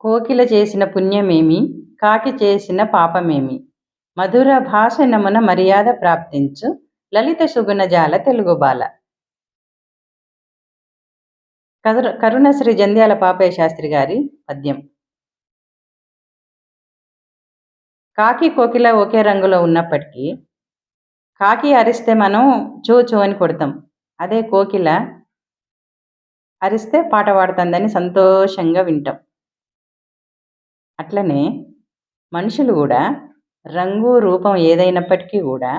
కోకిల చేసిన పుణ్యమేమి? కాకి చేసిన పాపమేమి? మధుర భాష నమున మర్యాద ప్రాప్తించు. లలిత సుగుణజాల తెలుగు బాల. కరుణశ్రీ జంధ్యాల పాపయ్య శాస్త్రి గారి పద్యం. కాకి కోకిల ఒకే రంగులో ఉన్నప్పటికీ కాకి అరిస్తే మనం చూ చూ అని కొడతాం. అదే కోకిల అరిస్తే పాట పాడుతుందని సంతోషంగా వింటాం. అట్లనే మనుషులు కూడా రంగు రూపం ఏదైనప్పటికీ కూడా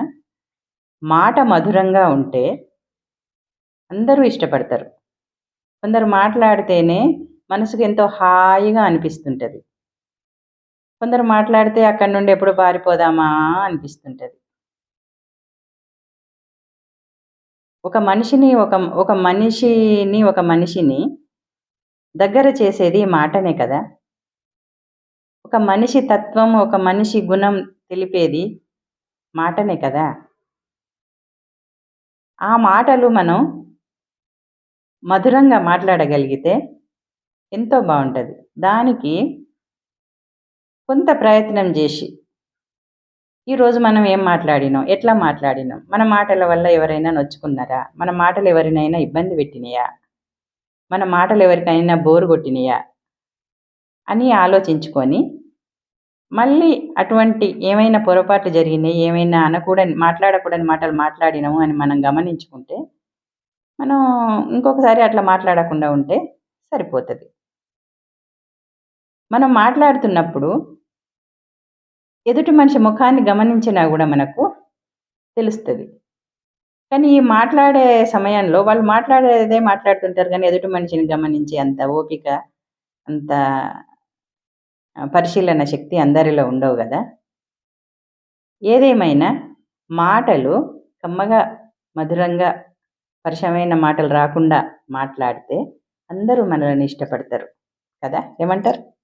మాట మధురంగా ఉంటే అందరూ ఇష్టపడతారు. కొందరు మాట్లాడితేనే మనసుకు ఎంతో హాయిగా అనిపిస్తుంటుంది. కొందరు మాట్లాడితే అక్కడి నుండి ఎప్పుడు పారిపోదామా అనిపిస్తుంటుంది. ఒక మనిషిని ఒక ఒక మనిషిని ఒక మనిషిని దగ్గర చేసేది మాటనే కదా? ఒక మనిషి తత్వం ఒక మనిషి గుణం తెలిపేది మాటనే కదా? ఆ మాటలు మనం మధురంగా మాట్లాడగలిగితే ఎంతో బాగుంటుంది. దానికి కొంత ప్రయత్నం చేసి ఈరోజు మనం ఏం మాట్లాడినాం? ఎట్లా మాట్లాడినాం? మన మాటల వల్ల ఎవరైనా నొచ్చుకున్నారా? మన మాటలు ఎవరినైనా ఇబ్బంది పెట్టినాయా? మన మాటలు ఎవరికైనా బోరు కొట్టినాయా? అని ఆలోచించుకొని మళ్ళీ అటువంటి ఏమైనా పొరపాట్లు జరిగినాయి ఏమైనా అనకూడని మాట్లాడకూడని మాటలు మాట్లాడినాము అని మనం గమనించుకుంటే మనం ఇంకొకసారి అట్లా మాట్లాడకుండా ఉంటే సరిపోతుంది. మనం మాట్లాడుతున్నప్పుడు ఎదుటి మనిషి ముఖాన్ని గమనించినా కూడా మనకు తెలుస్తుంది. కానీ ఈ మాట్లాడే సమయంలో వాళ్ళు మాట్లాడేదే మాట్లాడుతుంటారు కానీ ఎదుటి మనిషిని గమనించి అంత ఓపిక అంత పరిశీలన శక్తి అందరిలో ఉండవు కదా? ఏదేమైనా మాటలు కమ్మగా మధురంగా పరిచయమైన మాటలు రాకుండా మాట్లాడితే అందరూ మనల్ని ఇష్టపడతారు కదా? ఏమంటారు?